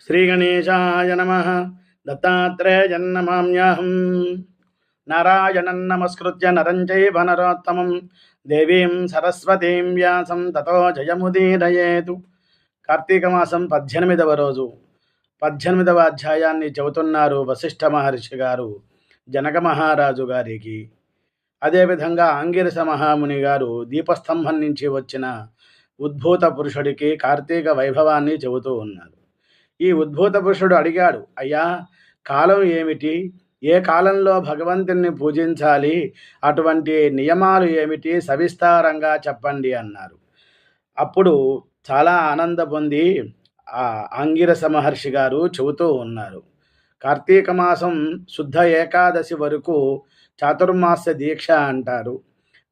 శ్రీగణేశాయ నమ. దత్తాత్రేయన్నమామ్యాహం. నారాయణం నమస్కృత్య నరం చైవ నరోత్తమం. దేవీం సరస్వతీం వ్యాసం. తతో జయముదీరయేతు. కార్తీక మాసం పద్దెనిమిదవ రోజు. పద్దెనిమిదవ అధ్యాయాన్ని చెబుతున్నారు వశిష్ఠ మహర్షి గారు జనక మహారాజు గారికి. అదేవిధంగా ఆంగిరస మహాముని గారు దీపస్తంభం నుంచి వచ్చిన ఉద్భూత పురుషుడికి కార్తీక వైభవాన్ని చెబుతూ ఉన్నారు. ఈ ఉద్భూత పురుషుడు అడిగాడు అయ్యా కాలం ఏమిటి? ఏ కాలంలో భగవంతుణ్ణి పూజించాలి? అటువంటి నియమాలు ఏమిటి? సవిస్తారంగా చెప్పండి అన్నారు. అప్పుడు చాలా ఆనంద పొంది ఆంగిరస మహర్షి గారు చెబుతూ ఉన్నారు కార్తీక మాసం శుద్ధ ఏకాదశి వరకు చాతుర్మాస దీక్ష అంటారు.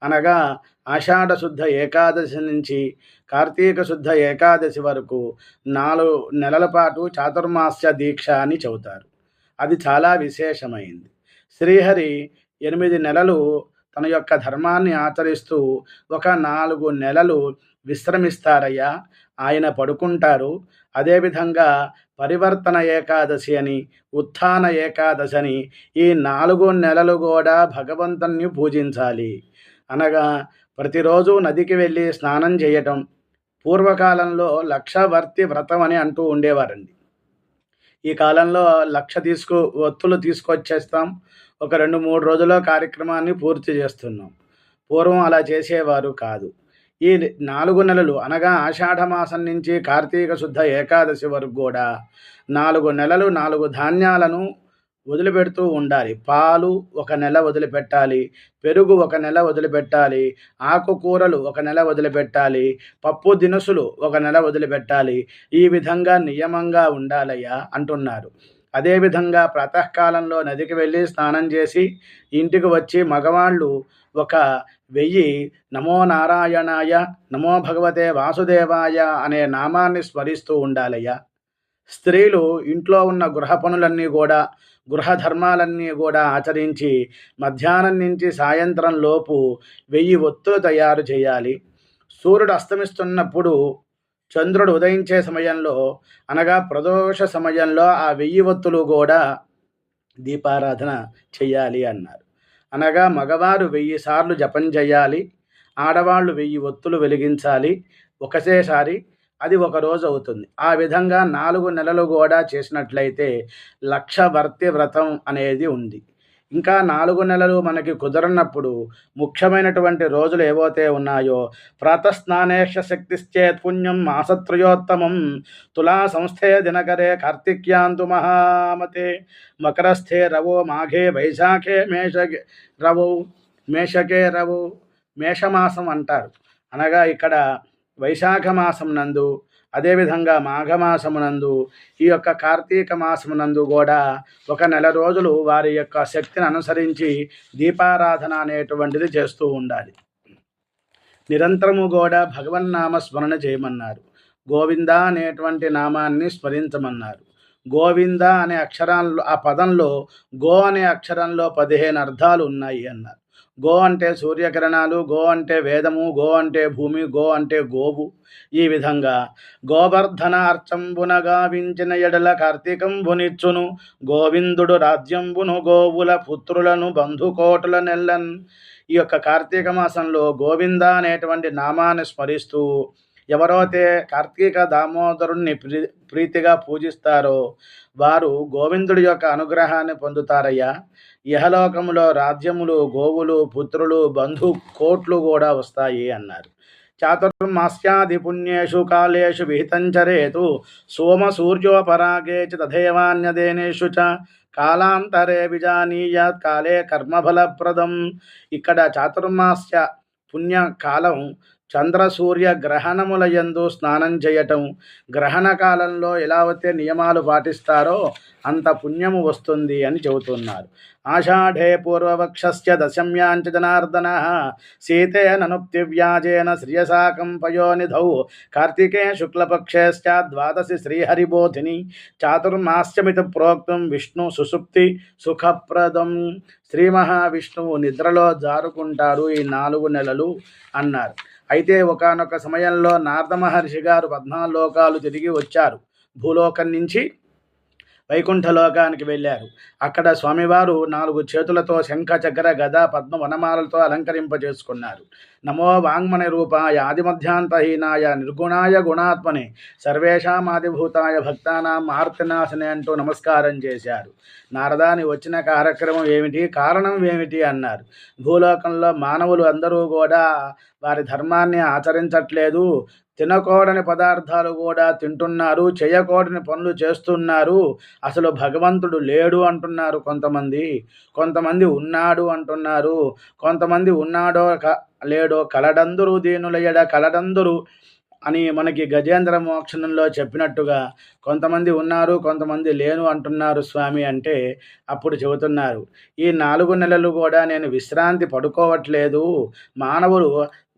అనగా ఆషాఢ శుద్ధ ఏకాదశి నుంచి కార్తీక శుద్ధ ఏకాదశి వరకు నాలుగు నెలల పాటు చాతుర్మాస్య దీక్ష అని చెబుతారు. అది చాలా విశేషమైంది. శ్రీహరి ఎనిమిది నెలలు తన యొక్క ధర్మాన్ని ఆచరిస్తూ ఒక నాలుగు నెలలు విశ్రమిస్తారయ్యా ఆయన పడుకుంటారు. అదేవిధంగా పరివర్తన ఏకాదశి అని ఉత్థాన ఏకాదశి అని ఈ నాలుగు నెలలు కూడా భగవంతుణ్ణి పూజించాలి. అనగా ప్రతిరోజు నదికి వెళ్ళి స్నానం చేయటం పూర్వకాలంలో లక్షవర్తి వ్రతం అని అంటూ ఉండేవారండి. ఈ కాలంలో లక్ష తీసుకు ఒత్తులు తీసుకొచ్చేస్తాం. ఒక రెండు మూడు రోజుల్లో కార్యక్రమాన్ని పూర్తి చేస్తున్నాం. పూర్వం అలా చేసేవారు కాదు. ఈ నాలుగు నెలలు అనగా ఆషాఢ మాసం నుంచి కార్తీక శుద్ధ ఏకాదశి వరకు కూడా నాలుగు నెలలు నాలుగు ధాన్యాలను వదిలిపెడుతూ ఉండాలి. పాలు ఒక నెల వదిలిపెట్టాలి. పెరుగు ఒక నెల వదిలిపెట్టాలి. ఆకుకూరలు ఒక నెల వదిలిపెట్టాలి. పప్పు దినుసులు ఒక నెల వదిలిపెట్టాలి. ఈ విధంగా నియమంగా ఉండాలయ్యా అంటున్నారు. అదేవిధంగా ప్రాతకాలంలో నదికి వెళ్ళి స్నానం చేసి ఇంటికి వచ్చి మగవాళ్ళు ఒక వెయ్యి నమో నారాయణాయ నమో భగవతే వాసుదేవాయ అనే నామాన్ని స్మరిస్తూ ఉండాలయ్యా. స్త్రీలు ఇంట్లో ఉన్న గృహ పనులన్నీ కూడా గృహ ధర్మాలన్నీ కూడా ఆచరించి మధ్యాహ్నం నుంచి సాయంత్రం లోపు వెయ్యి ఒత్తులు తయారు చేయాలి. సూర్యుడు అస్తమిస్తున్నప్పుడు చంద్రుడు ఉదయించే సమయంలో అనగా ప్రదోష సమయంలో ఆ వెయ్యి ఒత్తులు కూడా దీపారాధన చేయాలి అన్నారు. అనగా మగవారు వెయ్యి సార్లు జపం చేయాలి ఆడవాళ్ళు వెయ్యి ఒత్తులు వెలిగించాలి. ఒకసేసారి అది ఒక రోజు అవుతుంది. ఆ విధంగా నాలుగు నెలలు కూడా చేసినట్లయితే లక్ష వర్తి వ్రతం అనేది ఉంది. ఇంకా నాలుగు నెలలు మనకి కుదరనప్పుడు ముఖ్యమైనటువంటి రోజులు ఏవైతే ఉన్నాయో ప్రాతస్నానేష శక్తిశ్చేత్ పుణ్యం మాసత్రయోత్తమం తులా సంస్థే దినకరే కార్తిక్యాంతు మహామతే మకరస్థే రవో మాఘే వైశాఖే మేష రవో మేషకే రవో మేషమాసం అంటారు. అనగా ఇక్కడ వైశాఖ మాసమునందు నందు అదేవిధంగా మాఘమాసమునందు ఈ యొక్క కార్తీక మాసమునందు కూడా ఒక నెల రోజులు వారి యొక్క శక్తిని అనుసరించి దీపారాధన అనేటువంటిది చేస్తూ ఉండాలి. నిరంతరము కూడా భగవన్నామ స్మరణ చేయమన్నారు. గోవింద అనేటువంటి నామాన్ని స్మరించమన్నారు. గోవింద అనే అక్షరాల్లో ఆ పదంలో గో అనే అక్షరంలో పదిహేను అర్థాలు ఉన్నాయి అన్నారు. గో అంటే సూర్యకిరణాలు గో అంటే వేదము గో అంటే భూమి గో అంటే గోవు. ఈ విధంగా గోవర్ధన అర్చంబున గావించిన ఎడల కార్తీకంబునిచ్చును గోవిందుడు రాజ్యంబును గోవుల పుత్రులను బంధుకోటుల నెల్లన్. ఈ యొక్క కార్తీక మాసంలో గోవింద అనేటువంటి నామాన్ని స్మరిస్తూ ఎవరైతే కార్తీక దామోదరుణ్ణి ప్రీ ప్రీతిగా పూజిస్తారో వారు గోవిందుడి యొక్క అనుగ్రహాన్ని పొందుతారయ్యా. ఇహలోకములో రాజ్యములు గోవులు పుత్రులు బంధు కోట్లు కూడా వస్తాయి అన్నారు. చాతుర్మాస్యాది పుణ్యేషు కాలేషు విహితంచరేతు సోమ సూర్యోపరాగే చ తథేవాన్యదేనేషు చ కాలాంతరే విజానీయాత్ కాలే కర్మఫలప్రదం. ఇక్కడ చాతుర్మాస్య పుణ్యకాలం చంద్ర సూర్య గ్రహణముల యందు స్నానం చేయటం గ్రహణ కాలంలో ఎలా అయితే నియమాలు పాటిస్తారో అంత పుణ్యము వస్తుంది అని చెబుతున్నారు. ఆషాఢే పూర్వవక్షస్య దశమ్యాంచ జనార్దన సీతే ననుప్తివ్యాజేన శ్రియసాకం పయోనిధౌ కార్తికే శుక్లపక్షేశ్చ ద్వాదశి శ్రీహరిబోధిని చాతుర్మాస్యమిత ప్రోక్తం విష్ణు సుసుప్తి సుఖప్రదం. శ్రీ మహావిష్ణువు నిద్రలో జారుకుంటారు ఈ నాలుగు నెలలు అన్నారు. అయితే ఒకానొక సమయంలో నారద మహర్షి గారు పద్నాలుగు లోకాలు తిరిగి వచ్చారు. భూలోకం నుంచి వైకుంఠలోకానికి వెళ్ళారు. అక్కడ స్వామివారు నాలుగు చేతులతో శంఖ చక్ర గద పద్మ వనమాలతో అలంకరింపజేసుకున్నారు. నమో వాంగ్మణి రూపాయ ఆదిమధ్యాంతహీనాయ నిర్గుణాయ గుణాత్మని సర్వేషాం ఆదిభూతాయ భక్తానాం ఆర్తినాశనే అంటూ నమస్కారం చేశారు. నారదాని వచ్చిన కార్యక్రమం ఏమిటి? కారణం ఏమిటి? అన్నారు. భూలోకంలో మానవులు అందరూ కూడా వారి ధర్మాన్ని ఆచరించట్లేదు. తినకూడని పదార్థాలు కూడా తింటున్నారు. చేయకూడని పనులు చేస్తున్నారు. అసలు భగవంతుడు లేడు అంటున్నారు కొంతమంది. కొంతమంది ఉన్నాడు అంటున్నారు. కొంతమంది ఉన్నాడో లేడో కలడందురు దీనులయ్యడ కలడందురు అని మనకి గజేంద్ర మోక్షణంలో చెప్పినట్టుగా కొంతమంది ఉన్నారు కొంతమంది లేను అంటున్నారు స్వామి అంటే అప్పుడు చెబుతున్నారు. ఈ నాలుగు నెలలు కూడా నేను విశ్రాంతి పడుకోవట్లేదు. మానవులు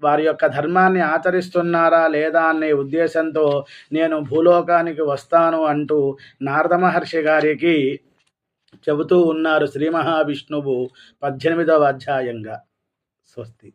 వారి యొక్క ధర్మాన్ని ఆచరిస్తున్నారా లేదా అనే ఉద్దేశంతో నేను భూలోకానికి వస్తాను అంటూ నారద మహర్షి గారికి చెబుతూ ఉన్నారు శ్రీ మహావిష్ణువు పద్దెనిమిదవ అధ్యాయంగా. స్వస్తి.